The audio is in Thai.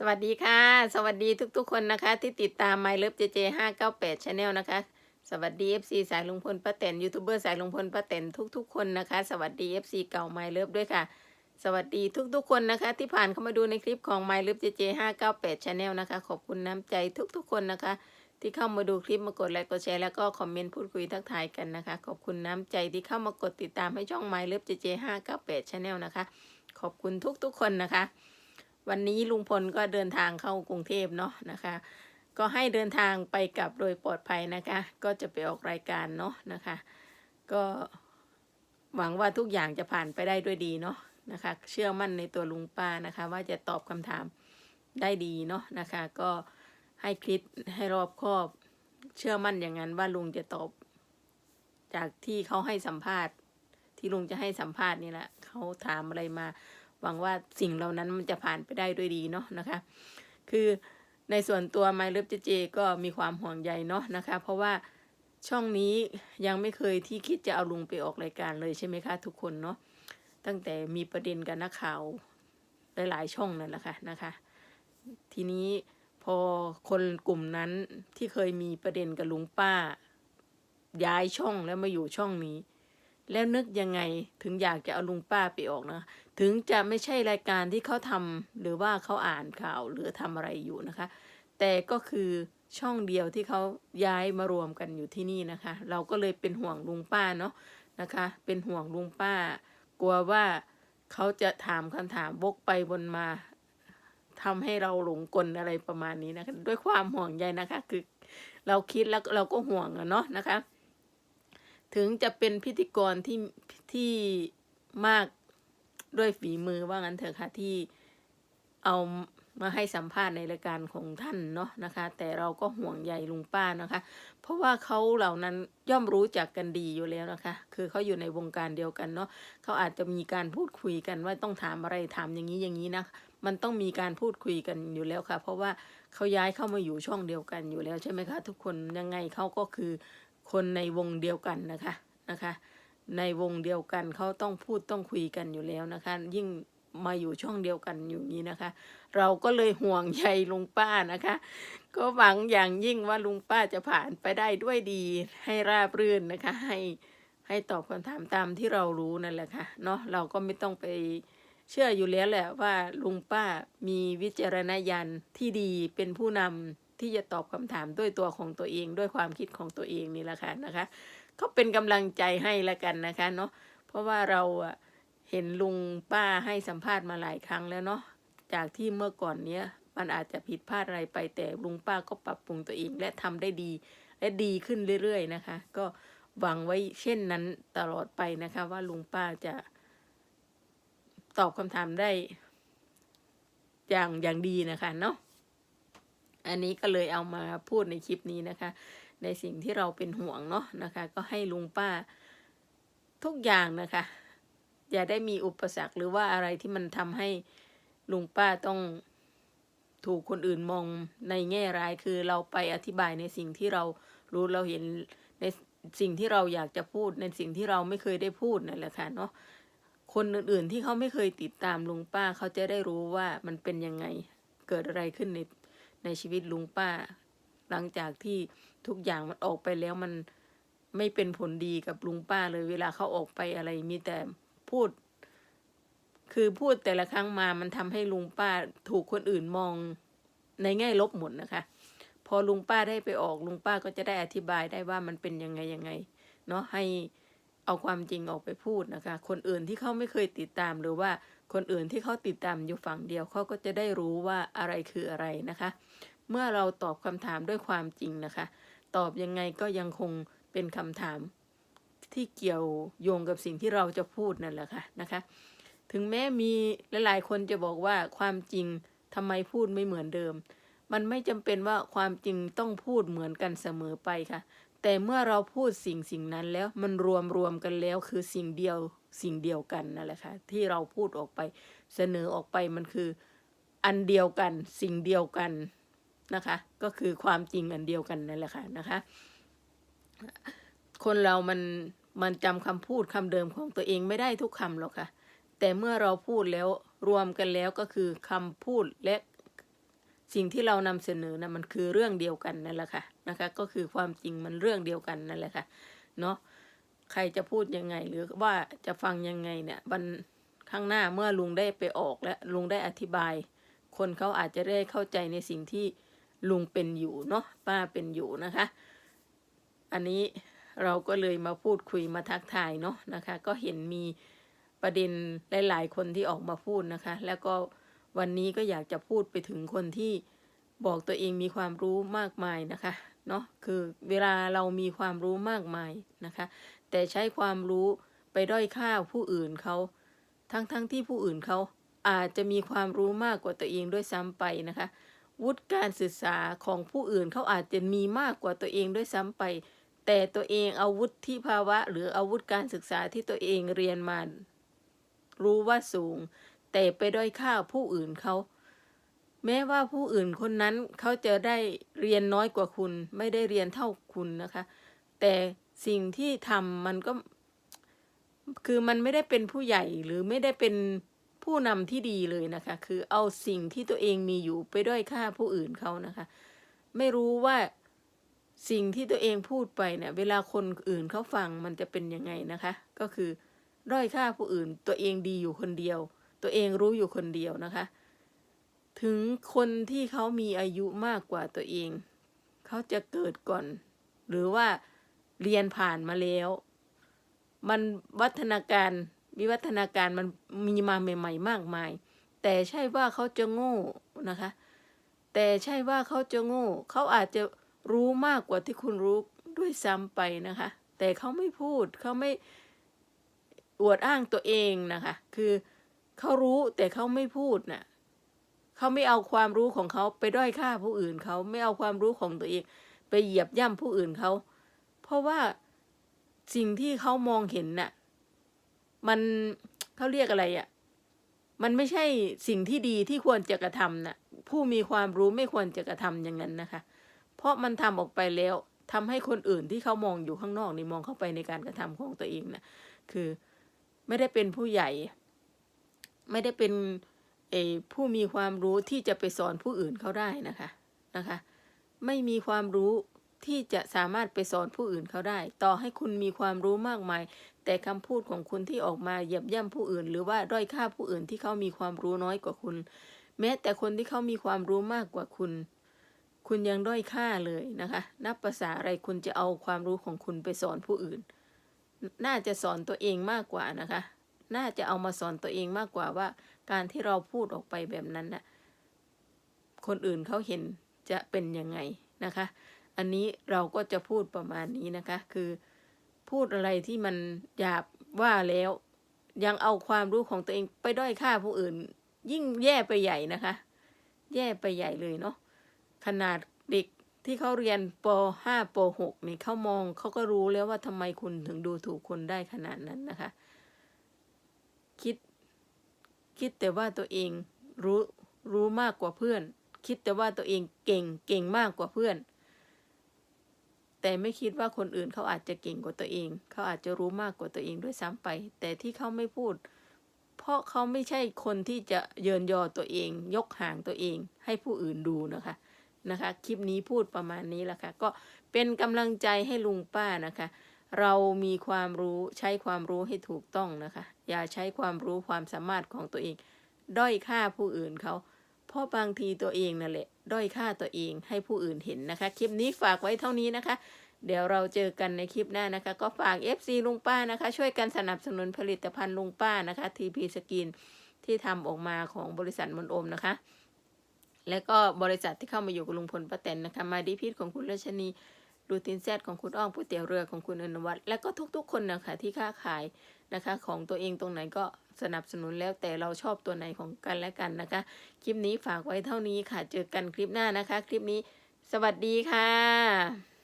สวัสดีค่ะ สวัสดีทุกๆคนนะคะ ที่ติดตาม My Love JJ 598 Channel นะคะ สวัสดี FC สายลุงพลป้าแตนยูทูบเบอร์สายลุงพลป้าแตนทุกๆคนนะคะ สวัสดี FC เก่า My Love ด้วยค่ะ สวัสดีทุกๆคนนะคะ ที่ผ่านเข้ามาดูในคลิปของ My Love JJ 598 Channel นะคะ ขอบคุณน้ำใจทุกๆคนนะคะ ที่เข้ามาดูคลิปมากดไลค์กดแชร์แล้วก็คอมเมนต์พูดคุยทักทายกันนะคะ ขอบคุณน้ำใจที่เข้ามากดติดตามให้ช่อง My Love JJ 598 Channel นะคะ ขอบคุณทุกๆคนนะคะ วันนี้ลุงพลก็เดินทางเข้ากรุงเทพเนาะนะคะ ก็ให้เดินทางไปกลับโดยปลอดภัยนะคะ ก็จะไปออกรายการเนาะนะคะ ก็หวังว่าทุกอย่างจะผ่านไปได้ด้วยดีเนาะนะคะ เชื่อมั่นในตัวลุงป้านะคะ ว่าจะตอบคำถามได้ดีเนาะนะคะ ก็ให้คิดให้รอบคอบ เชื่อมั่นอย่างนั้นว่าลุงจะตอบ จากที่เขาให้สัมภาษณ์ ที่ลุงจะให้สัมภาษณ์นี่แหละเขาถามอะไรมา หวังว่าสิ่งเหล่านั้นมันจะผ่านไปได้ด้วยดีเนาะนะคะ คือในส่วนตัว My Love เจเจก็มีความห่วงใยเนาะนะคะ เพราะว่าช่องนี้ยังไม่เคยที่คิดจะเอาลุงไปออกรายการเลยใช่ไหมคะทุกคนเนาะตั้งแต่มีประเด็นกับนักข่าวหลายๆช่องนั่นแหละค่ะนะคะ ทีนี้พอคนกลุ่มนั้นที่เคยมีประเด็นกับลุงป้า ย้ายช่องแล้วมาอยู่ช่องนี้ แล้วนึกยังไงถึงอยากจะเอาลุงป้าไปออกนะ ถึงจะไม่ใช่รายการที่เขาทำหรือว่าเขาอ่านข่าวหรือทำอะไรอยู่นะคะ แต่ก็คือช่องเดียวที่เขาย้ายมารวมกันอยู่ที่นี่นะคะ เราก็เลยเป็นห่วงลุงป้าเนาะนะคะ เป็นห่วงลุงป้า กลัวว่าเขาจะถามคำถามวกไปวนมาทำให้เราหลงกลอะไรประมาณนี้นะคะ ด้วยความห่วงใยนะคะ คือเราคิดแล้วเราก็ห่วงอะเนาะนะคะ ถึงจะเป็นพิธีกรที่ที่มากด้วยฝีมือว่างั้นเถอะค่ะที่เอามาให้สัมภาษณ์ในรายการของท่านเนาะนะคะ แต่เราก็ห่วงใยลุงป้านะคะ เพราะว่าเขาเหล่านั้นย่อมรู้จักกันดีอยู่แล้วนะคะ คือเขาอยู่ในวงการเดียวกันเนาะเขาอาจจะมีการพูดคุยกันว่าต้องถามอะไรถามอย่างนี้อย่างนี้นะมันต้องมีการพูดคุยกันอยู่แล้วค่ะ เพราะว่าเขาย้ายเข้ามาอยู่ช่องเดียวกันอยู่แล้วใช่ไหมคะ ทุกคนยังไงเขาก็คือ คนในวงเดียวกันนะคะนะคะ ในวงเดียวกันเขาต้องพูดต้องคุยกันอยู่แล้วนะคะ ยิ่งมาอยู่ช่องเดียวกันอยู่นี้นะคะ เราก็เลยห่วงใยลุงป้านะคะ ก็หวังอย่างยิ่งว่าลุงป้าจะผ่านไปได้ด้วยดีให้ราบรื่นนะคะ ให้ให้ตอบคำถามตามที่เรารู้นั่นแหละค่ะเนาะเราก็ไม่ต้องไปเชื่ออยู่แล้วแหละว่าลุงป้ามีวิจารณญาณที่ดีเป็นผู้นำ ที่จะตอบคำถามด้วยตัวของตัวเอง ด้วยความคิดของตัวเองนี่แหละค่ะนะคะเขาเป็นกำลังใจให้ละกันนะคะเนาะเพราะว่าเราเห็นลุงป้าให้สัมภาษณ์มาหลายครั้งแล้วเนาะจากที่เมื่อก่อนเนี้ยมันอาจจะผิดพลาดอะไรไปแต่ลุงป้าก็ปรับปรุงตัวเอง และทำได้ดี และดีขึ้นเรื่อยๆนะคะ ก็หวังไว้เช่นนั้นตลอดไปนะคะ ว่าลุงป้าจะ ตอบคำถามได้ อย่างอย่างดีนะคะเนาะ อันนี้ก็เลยเอามาพูดในคลิปนี้นะคะ ในสิ่งที่เราเป็นห่วงเนาะนะคะ ก็ให้ลุงป้าทุกอย่างนะคะ อย่าได้มีอุปสรรคหรือว่าอะไรที่มันทำให้ลุงป้าต้องถูกคนอื่นมองในแง่ร้ายคือเราไปอธิบายในสิ่งที่เรารู้เราเห็นในสิ่งที่เราอยากจะพูดในสิ่งที่เราไม่เคยได้พูดนั่นแหละค่ะเนาะคนอื่นๆที่เขาไม่เคยติดตามลุงป้าเขาจะได้รู้ว่ามันเป็นยังไงเกิดอะไรขึ้นใน ในชีวิตลุงป้า หลังจากที่ทุกอย่างมันออกไปแล้วมันไม่เป็นผลดีกับลุงป้าเลยเวลาเขาออกไปอะไรมีแต่พูด คือพูดแต่ละครั้งมามันทำให้ลุงป้าถูกคนอื่นมองในแง่ลบหมดนะคะ พอลุงป้าได้ไปออกลุงป้าก็จะได้อธิบายได้ว่ามันเป็นยังไงยังไง เนาะให้ เอาความจริงออกไปพูดนะคะ คนอื่นที่เขาไม่เคยติดตามหรือว่าคนอื่นที่เขาติดตามอยู่ฝั่งเดียวเขาก็จะได้รู้ว่าอะไรคืออะไรนะคะ เมื่อเราตอบคำถามด้วยความจริงนะคะ ตอบยังไงก็ยังคงเป็นคำถามที่เกี่ยวโยงกับสิ่งที่เราจะพูดนั่นแหละค่ะนะคะ ถึงแม้มีหลายๆคนจะบอกว่าความจริงทำไมพูดไม่เหมือนเดิม มันไม่จำเป็นว่าความจริงต้องพูดเหมือนกันเสมอไปค่ะ แต่เมื่อเราพูดสิ่งสิ่งนั้นแล้วมันรวมรวมกันแล้วคือสิ่งเดียวสิ่งเดียวกันนั่นแหละค่ะที่เราพูดออกไปเสนอออกไปมันคืออันเดียวกันสิ่งเดียวกันนะคะ ก็คือความจริงอันเดียวกันนั่นแหละค่ะนะคะ คนเรามันมันจำคำพูดคำเดิมของตัวเองไม่ได้ทุกคำหรอกค่ะ แต่เมื่อเราพูดแล้วรวมกันแล้วก็คือคำพูดและ สิ่งที่เรานำเสนอนะมันคือเรื่องเดียวกันนั่นแหละค่ะนะคะ ก็คือความจริงมันเรื่องเดียวกันนั่นแหละค่ะเนาะใครจะพูดยังไงหรือว่าจะฟังยังไงเนี่ยวันข้างหน้าเมื่อลุงได้ไปออกและลุงได้อธิบาย คนเขาอาจจะได้เข้าใจในสิ่งที่ลุงเป็นอยู่เนาะป้าเป็นอยู่นะคะ อันนี้เราก็เลยมาพูดคุยมาทักทายเนาะนะคะ ก็เห็นมีประเด็นหลาย ๆ คนที่ออกมาพูดนะคะ แล้วก็ วันนี้ก็อยากจะพูดไปถึงคนที่บอกตัวเองมีความรู้มากมายนะคะเนาะคือเวลาเรามีความรู้มากมายนะคะ แต่ใช้ความรู้ไปด้อยค่าผู้อื่นเขาทั้งๆทที่ผู้อื่นเขาอาจจะมีความรู้มากกว่าตัวเองด้วยซ้ำไปนะคะ วุฒิการศึกษาของผู้อื่นเขาอาจจะมีมากกว่าตัวเองด้วยซ้ำไป แต่ตัวเองอาวุฒิภาวะ หรืออาวุธการศึกษาที่ตัวเองเรียนมารู้ว่าสูง แต่ไปด้อยค่าผู้อื่นเขา แม้ว่าผู้อื่นคนนั้นเขาจะได้เรียนน้อยกว่าคุณ ไม่ได้เรียนเท่าคุณนะคะ แต่สิ่งที่ทำมันก็ คือมันไม่ได้เป็นผู้ใหญ่หรือไม่ได้เป็นผู้นำที่ดีเลยนะคะ คือเอาสิ่งที่ตัวเองมีอยู่ไปด้อยค่าผู้อื่นเขานะคะ ไม่รู้ว่าสิ่งที่ตัวเองพูดไปเนี่ย เวลาคนอื่นเขาฟังมันจะเป็นยังไงนะคะ ก็คือด้อยค่าผู้อื่นตัวเองดีอยู่คนเดียว ตัวเองรู้อยู่คนเดียวนะคะ ถึงคนที่เขามีอายุมากกว่าตัวเอง เขาจะเกิดก่อน หรือว่าเรียนผ่านมาแล้ว มันวัฒนาการวิวัฒนาการมันมีมาใหม่ ๆ มากมาย แต่ใช่ว่าเขาจะโง่นะคะ แต่ใช่ว่าเขาจะโง่ เขาอาจจะรู้มากกว่าที่คุณรู้ด้วยซ้ำไปนะคะ แต่เขาไม่พูดเขาไม่อวดอ้างตัวเองนะคะ คือ เขารู้แต่เขาไม่พูดน่ะเขาไม่เอาความรู้ของเขาไปด้อยค่าผู้อื่นเขาไม่เอาความรู้ของตัวเอง ไปเหยียบย่ำผู้อื่นเขา เพราะว่าสิ่งที่เขามองเห็นน่ะ มันเขาเรียกอะไรอะ่ะ มันไม่ใช่สิ่งที่ดีที่ควรจะกระทำน่ะ ผู้มีความรู้ไม่ควรจะกระทำอย่างนั้นนะคะ เพราะมันทำออกไปแล้วทำให้คนอื่นที่เขามองอยู่ข้างนอกนี่มองเข้าไปในการกระทำของตัวเองนะคือไม่ได้เป็นผู้ใหญ่ ไม่ได้เป็นผู้มีความรู้ที่จะไปสอนผู้อื่นเขาได้นะคะนะคะ ไม่มีความรู้ที่จะสามารถไปสอนผู้อื่นเขาได้ ต่อให้คุณมีความรู้มากมาย แต่คำพูดของคุณที่ออกมาเหยียบย่ำผู้อื่น หรือว่าด้อยค่าผู้อื่นที่เขามีความรู้น้อยกว่าคุณ แม้แต่คนที่เขามีความรู้มากกว่าคุณ คุณยังด้อยค่าเลยนะคะ นับภาษาอะไรคุณจะเอาความรู้ของคุณไปสอนผู้อื่น น่าจะสอนตัวเองมากกว่านะคะ น่าจะเอามาสอนตัวเองมากกว่าว่า การที่เราพูดออกไปแบบนั้นน่ะคนอื่นเขาเห็นจะเป็นยังไงนะคะ อันนี้เราก็จะพูดประมาณนี้นะคะ คือพูดอะไรที่มันหยาบว่าแล้ว ยังเอาความรู้ของตัวเองไปด้อยค่าผู้อื่น ยิ่งแย่ไปใหญ่นะคะ แย่ไปใหญ่เลยเนาะขนาดเด็กที่เขาเรียนป .5 ป .6 นี่เขามองเขาก็รู้แล้วว่าทำไมคุณถึงดูถูกคนได้ขนาดนั้นนะคะ คิด คิดแต่ว่าตัวเองรู้รู้มากกว่าเพื่อน คิดแต่ว่าตัวเองเก่งเก่งมากกว่าเพื่อน แต่ไม่คิดว่าคนอื่นเขาอาจจะเก่งกว่าตัวเอง เขาอาจจะรู้มากกว่าตัวเองด้วยซ้ำไป แต่ที่เขาไม่พูด เพราะเขาไม่ใช่คนที่จะเยินยอตัวเอง ยกห่างตัวเอง ให้ผู้อื่นดูนะคะนะคะ คลิปนี้พูดประมาณนี้แหละค่ะก็เป็นกำลังใจให้ลุงป้านะคะ เรามีความรู้ใช้ความรู้ให้ถูกต้องนะคะ อย่าใช้ความรู้ความสามารถของตัวเอง ด้อยค่าผู้อื่นเขา เพราะบางทีตัวเองนั่นแหละ ด้อยค่าตัวเองให้ผู้อื่นเห็นนะคะ คลิปนี้ฝากไว้เท่านี้นะคะ เดี๋ยวเราเจอกันในคลิปหน้านะคะ ก็ฝาก FC ลุงป้านะคะ ช่วยกันสนับสนุนผลิตภัณฑ์ลุงป้านะคะ TP สกินที่ทำออกมาของบริษัทมนโอมนะคะ และก็บริษัทที่เข้ามาอยู่กับลุงพลป้าแตนนะคะ มาดีพิษของคุณรัชนี ดูตินแซดของคุณอ้อมก๋วยเตี๋ยวเรือของคุณอนวัตและก็ทุกๆ คนนะคะที่ค้าขายนะคะ ของตัวเองตรงไหนก็สนับสนุนแล้วแต่เราชอบตัวไหนของกันและกันนะคะ คลิปนี้ฝากไว้เท่านี้ค่ะ เจอกันคลิปหน้านะคะ คลิปนี้ สวัสดีค่ะ